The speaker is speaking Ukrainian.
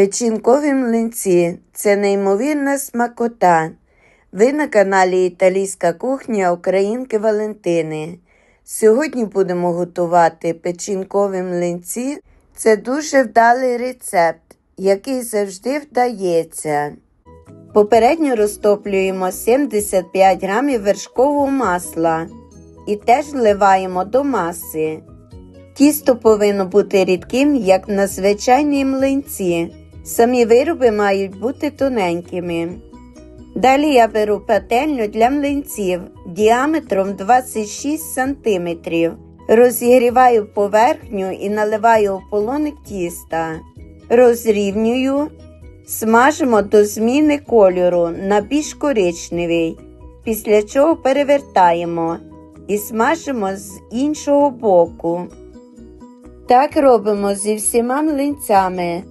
Печінкові млинці це неймовірна смакота. Ви на каналі Італійська кухня Українки Валентини. Сьогодні будемо готувати печінкові млинці. Це дуже вдалий рецепт, який завжди вдається. Попередньо розтоплюємо 75 грамів вершкового масла і теж вливаємо до маси. Тісто повинно бути рідким, як на звичайній млинці. Самі вироби мають бути тоненькими. Далі я беру пательню для млинців діаметром 26 см. Розігріваю поверхню і наливаю у полоник тіста. Розрівнюю, смажимо до зміни кольору на більш коричневий, після чого перевертаємо і смажимо з іншого боку. Так робимо зі всіма млинцями.